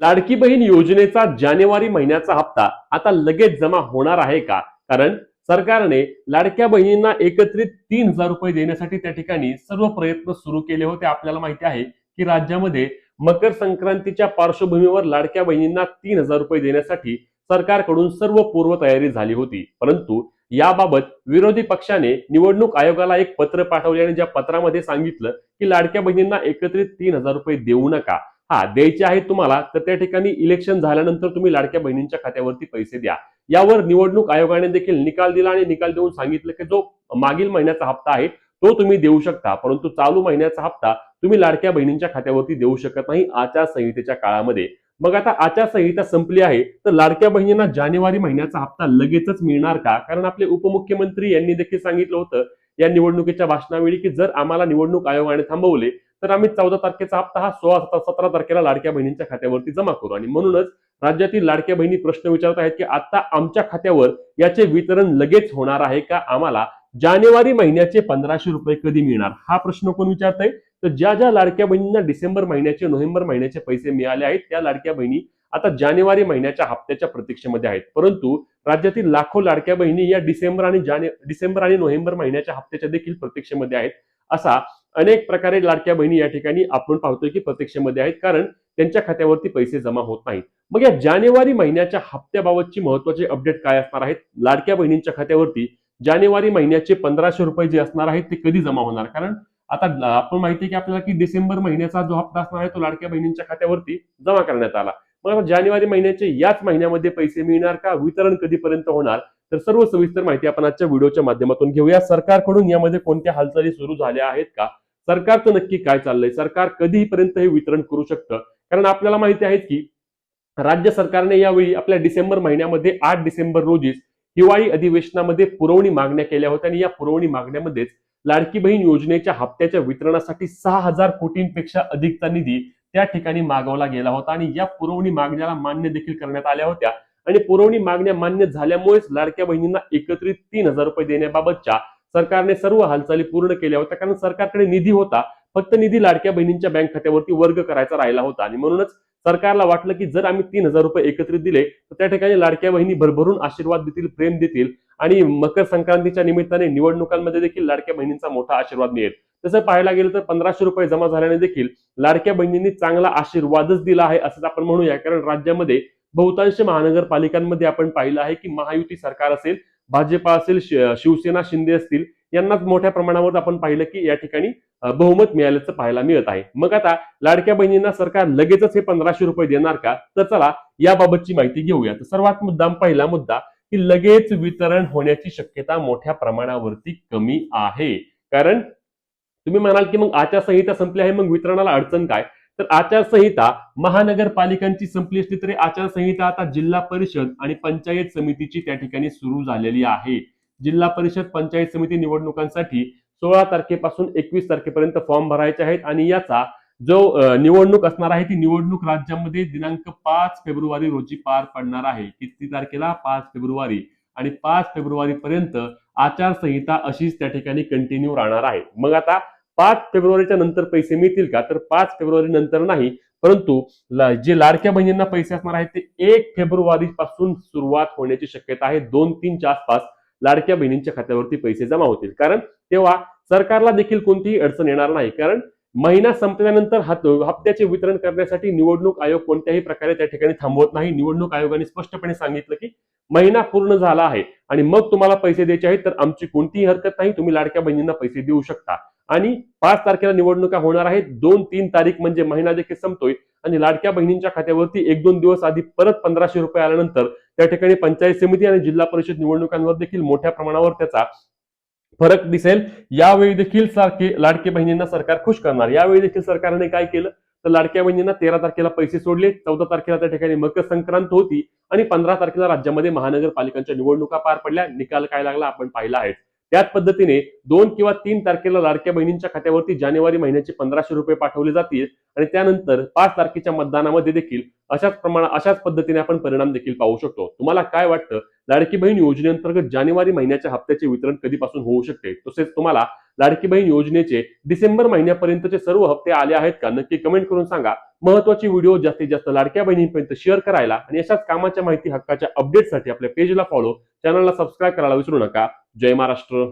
लाडकी बहीण योजनेचा जानेवारी महिन्याचा हप्ता आता लगेच जमा होणार आहे का? कारण सरकारने लाडक्या बहिणींना एकत्रित तीन हजार रुपये देण्यासाठी त्या ठिकाणी सर्व प्रयत्न सुरू केले होते. आपल्याला माहिती आहे की राज्यामध्ये मकर संक्रांतीच्या पार्श्वभूमीवर लाडक्या बहिणींना तीन हजार रुपये देण्यासाठी सरकारकडून सर्व पूर्वतयारी झाली होती. परंतु याबाबत विरोधी पक्षाने निवडणूक आयोगाला एक पत्र पाठवले आणि ज्या पत्रामध्ये सांगितलं की लाडक्या बहिणींना एकत्रित तीन हजार रुपये देऊ नका. हा द्यायचे आहेत तुम्हाला तर त्या ठिकाणी इलेक्शन झाल्यानंतर तुम्ही लाडक्या बहिणींच्या खात्यावरती पैसे द्या. यावर निवडणूक आयोगाने देखील निकाल दिला आणि निकाल देऊन सांगितलं की जो मागील महिन्याचा हप्ता आहे तो तुम्ही देऊ शकता. परंतु चालू महिन्याचा हप्ता तुम्ही लाडक्या बहिणींच्या खात्यावरती देऊ शकत नाही आचारसंहितेच्या काळामध्ये. मग आता आचारसंहिता संपली आहे तर लाडक्या बहिणींना जानेवारी महिन्याचा हप्ता लगेचच मिळणार का? कारण आपले उपमुख्यमंत्री यांनी देखील सांगितलं होतं या निवडणुकीच्या भाषणावेळी की जर आम्हाला निवडणूक आयोगाने थांबवले तर आम्ही चौदा तारखेचा हप्ता हा सोळा सतरा सतरा तारखेला लाडक्या बहिणींच्या खात्यावरती जमा करू. आणि म्हणूनच राज्यातील लाडक्या बहिणी प्रश्न विचारत आहेत की आता आमच्या खात्यावर याचे वितरण लगेच होणार आहे का? आम्हाला जानेवारी महिन्याचे पंधराशे रुपये कधी मिळणार? हा प्रश्न कोण विचारत आहे तर ज्या ज्या लाडक्या बहिणींना डिसेंबर महिन्याचे नोव्हेंबर महिन्याचे पैसे मिळाले आहेत त्या लाडक्या बहिणी आता जानेवारी महिन्याच्या हप्त्याच्या प्रतीक्षेमध्ये आहेत. परंतु राज्यातील लाखो लाडक्या बहिणी या डिसेंबर आणि जाने डिसेंबर आणि नोव्हेंबर महिन्याच्या हप्त्याच्या देखील प्रतीक्षेमध्ये आहेत असा अनेक प्रकारे लाडक्या बहिणी या ठिकाणी आपण पाहतोय की प्रतीक्षेमध्ये आहेत. कारण त्यांच्या खात्यावरती पैसे जमा होत नाहीत. मग या जानेवारी महिन्याच्या हप्त्याबाबतची महत्त्वाचे अपडेट काय असणार आहेत? लाडक्या बहिणींच्या खात्यावरती जानेवारी महिन्याचे पंधराशे रुपये जे असणार आहेत ते कधी जमा होणार? कारण आता आपण माहिती आहे की आपल्याला की डिसेंबर महिन्याचा जो हप्ता असणार आहे तो लाडक्या बहिणींच्या खात्यावरती जमा करण्यात आला. मग आता जानेवारी महिन्याचे याच महिन्यामध्ये पैसे मिळणार का? वितरण कधीपर्यंत होणार? तर सर्व सविस्तर माहिती आपण आजच्या व्हिडिओच्या माध्यमातून घेऊया. सरकारकडून यामध्ये कोणत्या हालचाली सुरू झाल्या आहेत का? सरकारचं नक्की काय चाललंय? सरकार कधीपर्यंत हे वितरण करू शकतं? कारण आपल्याला माहिती आहे की राज्य सरकारने यावेळी आपल्या डिसेंबर महिन्यामध्ये आठ डिसेंबर रोजीच हिवाळी अधिवेशनामध्ये पुरवणी मागण्या केल्या होत्या आणि या पुरवणी मागण्यामध्येच लाडकी बहीण योजनेच्या हप्त्याच्या वितरणासाठी सहा हजार कोटींपेक्षा अधिकचा निधी त्या ठिकाणी मागवला गेला होता आणि या पुरवणी मागण्याला मान्य देखील करण्यात आल्या होत्या. आणि पुरवणी मागण्या मान्य झाल्यामुळेच लाडक्या बहिणींना एकत्रित तीन हजार रुपये देण्याबाबतच्या सरकारने सर्व हालचाली पूर्ण केल्या होत्या. कारण सरकारकडे निधी होता. फक्त निधी लाडक्या बहिणींच्या बँक खात्यावरती वर्ग करायचा राहिला होता. आणि म्हणूनच सरकारला वाटलं की जर आम्ही तीन हजार रुपये एकत्रित दिले तर त्या ठिकाणी लाडक्या बहिणी भरभरून आशीर्वाद देतील प्रेम देतील. आणि मकर संक्रांतीच्या निमित्ताने निवडणुकांमध्ये देखील लाडक्या बहिणींचा मोठा आशीर्वाद मिळेल. तसं पाहायला गेलं तर पंधराशे रुपये जमा झाल्याने देखील लाडक्या बहिणींनी चांगला आशीर्वादच दिला आहे असंच आपण म्हणूया. कारण राज्यामध्ये बहुतांश महानगरपालिकांमध्ये आपण पाहिलं आहे की महायुती सरकार असेल भाजपा असेल शिवसेना शिंदे असतील यांनाच मोठ्या प्रमाणावर आपण पाहिलं की या ठिकाणी बहुमत मिळाल्याचं पाहायला मिळत आहे. मग आता लाडक्या बहिणींना सरकार लगेचच हे पंधराशे रुपये देणार का? तर चला याबाबतची माहिती घेऊया. तर सर्वात मुद्दाम पहिला मुद्दा की लगेच वितरण होण्याची शक्यता मोठ्या प्रमाणावरती कमी आहे. कारण तुम्ही म्हणाल की मग आचारसंहिता संपली आहे मग वितरणाला अडचण काय? तर आचारसंहिता महानगरपालिकांची संपली असली तरी आचारसंहिता आता जिल्हा परिषद आणि पंचायत समितीची त्या ठिकाणी सुरू झालेली आहे. जिल्हा परिषद पंचायत समिती निवडणुकांसाठी सोळा तारखेपासून एकवीस तारखेपर्यंत फॉर्म भरायचे आहेत आणि याचा जो निवडणूक असणार आहे ती निवडणूक राज्यामध्ये दिनांक पाच फेब्रुवारी रोजी पार पडणार आहे. किती तारखेला? पाच फेब्रुवारी. आणि पाच फेब्रुवारी पर्यंत आचारसंहिता अशीच त्या ठिकाणी कंटिन्यू राहणार आहे. मग आता पाच फेब्रुवारीच्या नंतर पैसे मिळतील का? तर पाच फेब्रुवारी नंतर नाही. परंतु जे लाडक्या बहिणींना पैसे असणार आहेत ते एक फेब्रुवारी पासून सुरुवात होण्याची शक्यता आहे. दोन तीनच्या आसपास लाडक्या बहिणींच्या खात्यावरती पैसे जमा होतील. कारण तेव्हा सरकारला देखील कोणतीही अडचण येणार नाही. कारण महिना संपल्यानंतर हप्त्याचे वितरण करण्यासाठी निवडणूक आयोग कोणत्याही प्रकारे त्या ठिकाणी थांबवत नाही. निवडणूक आयोगाने स्पष्टपणे सांगितलं की महिना पूर्ण झाला आहे आणि मग तुम्हाला पैसे द्यायचे आहेत तर आमची कोणतीही हरकत नाही. तुम्ही लाडक्या बहिणींना पैसे देऊ शकता. आणि पाच तारखेला निवडणुका होणार आहेत. दोन तीन तारीख म्हणजे महिना देखील संपतोय. आणि लाडक्या बहिणींच्या खात्यावरती एक दोन दिवस आधी परत पंधराशे रुपये आल्यानंतर त्या ठिकाणी पंचायत समिती आणि जिल्हा परिषद निवडणुकांवर देखील मोठ्या प्रमाणावर त्याचा फरक दिसेल. यावेळी देखील सारखे लाडके बहिणींना सरकार खुश करणार. यावेळी देखील सरकारने काय केलं? तर लाडक्या बहिणींना तेरा तारखेला पैसे सोडले. चौदा तारखेला त्या ठिकाणी मकर संक्रांत होती. आणि पंधरा तारखेला राज्यामध्ये महानगरपालिकांच्या निवडणुका पार पडल्या. निकाल काय लागला? आपण पाहिला आहे. त्याच पद्धतीने दोन किंवा तीन तारखेला लाडक्या बहिणींच्या खात्यावरती जानेवारी महिन्याचे पंधराशे रुपये पाठवले जातील आणि त्यानंतर पाच तारखेच्या मतदानामध्ये देखील अशाच प्रमाणात अशाच पद्धतीने आपण परिणाम देखील पाहू शकतो. तुम्हाला काय वाटतं? लाडकी बहीण योजनेअंतर्गत जानेवारी महिन्याच्या हप्त्याचे वितरण कधीपासून होऊ शकते? तसेच तुम्हाला लाडकी बहीण योजनेचे डिसेंबर महिन्यापर्यंतचे सर्व हप्ते आले आहेत का? नक्की कमेंट करून सांगा. महत्वाची व्हिडिओ जास्तीत जास्त लाडक्या बहिणींपर्यंत शेअर करायला आणि अशाच कामाच्या माहिती हक्काच्या अपडेटसाठी आपल्या पेजला फॉलो चॅनलला सबस्क्राईब करायला विसरू नका. जय महाराष्ट्र.